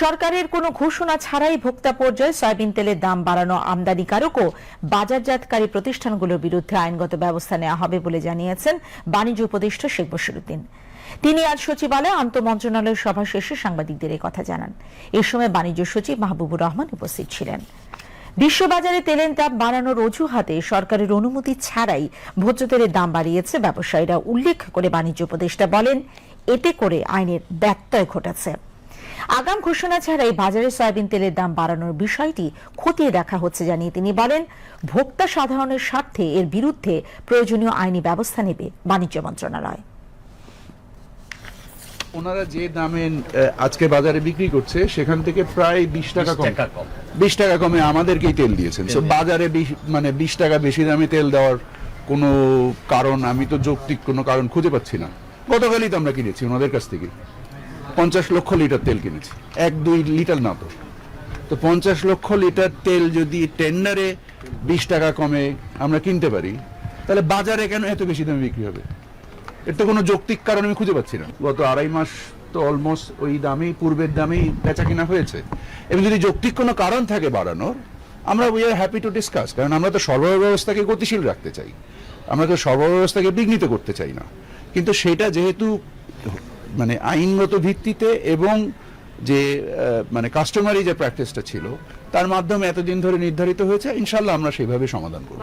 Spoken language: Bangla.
সরকারের কোনো ঘোষণা ছাড়াই ভোক্তা পর্যায়ে সয়াবিন তেলের দাম বাড়ানো আমদানিকারক ও বাজারজাতকারী প্রতিষ্ঠানগুলোর বিরুদ্ধে আইনগত ব্যবস্থা নেওয়া হবে বলে জানিয়েছেন বাণিজ্য উপদেষ্টা শেখ বশিরুদ্দিন। তিনি আজ সচিবালয়ে আন্তঃমন্ত্রণালয় সভা শেষে সাংবাদিকদের কথা জানান। এ সময় বাণিজ্য সচিব মাহবুবুর রহমান উপস্থিত ছিলেন। বিশ্ববাজারে তেলের দাম বাড়ানোর অজুহাতে সরকারের অনুমতি ছাড়াই ভোজ্য তেলের দাম বাড়িয়েছে ব্যবসায়ীরা। উল্লেখ করে বাণিজ্য উপদেষ্টা বলেন, এতে করে আইনের ব্যত্যয় ঘটেছে। আগাম ঘোষণা ছাড়াই বাজারে সয়াবিন তেলের দাম বাড়ানোর বিষয়টি খতিয়ে দেখা হচ্ছে জানিয়ে তিনি বলেন ভোক্তা সাধারণের স্বার্থে এর বিরুদ্ধে প্রয়োজনীয় আইনি ব্যবস্থা নেবে বাণিজ্য মন্ত্রণালয়। ওনারা যে দামে আজকে বাজারে বিক্রি করছে সেখান থেকে প্রায় বিশ টাকা কম। বিশ টাকা কমে আমাদেরকেই তেল দিয়েছেন। So, বাজারে বিশ- মানে বিশ টাকা বেশি দামে তেল দেওয়ার কোনো কারণ আমি তো যৌক্তিক কোনো কারণ খুঁজে পাচ্ছি না। গতকালই তো আমরা কিনেছি ওনাদের কাছ থেকে। পঞ্চাশ লক্ষ লিটার তেল কিনেছি। এক, দুই লিটার না তো। তো পঞ্চাশ লক্ষ লিটার তেল যদি টেন্ডারে বিশ টাকা কমে, আমরা কিনতে পারি। তাহলে বাজারে কেন এত বেশি দামে বিক্রি হবে? এর তো কোনো যৌক্তিক কারণ আমি খুঁজে পাচ্ছি না। গত আড়াই মাস তো অলমোস্ট ওই দামেই, পূর্বের দামেই বেচা কিনা হয়েছে। এবং যদি যৌক্তিক কোনো কারণ থাকে বাড়ানোর, আমরা we are happy to discuss কারণ আমরা তো সরবরাহ ব্যবস্থাকে গতিশীল রাখতে চাই। আমরা তো সরবরাহ ব্যবস্থাকে বিঘ্নিত করতে চাই না। কিন্তু সেটা যেহেতু মানে আইনগত ভিত্তিতে এবং যে মানে কাস্টমারি যে প্র্যাকটিসটা ছিল, তার মাধ্যমে এতদিন ধরে নির্ধারিত হয়েছে ইনশাল্লাহ আমরা সেইভাবে সমাধান করব।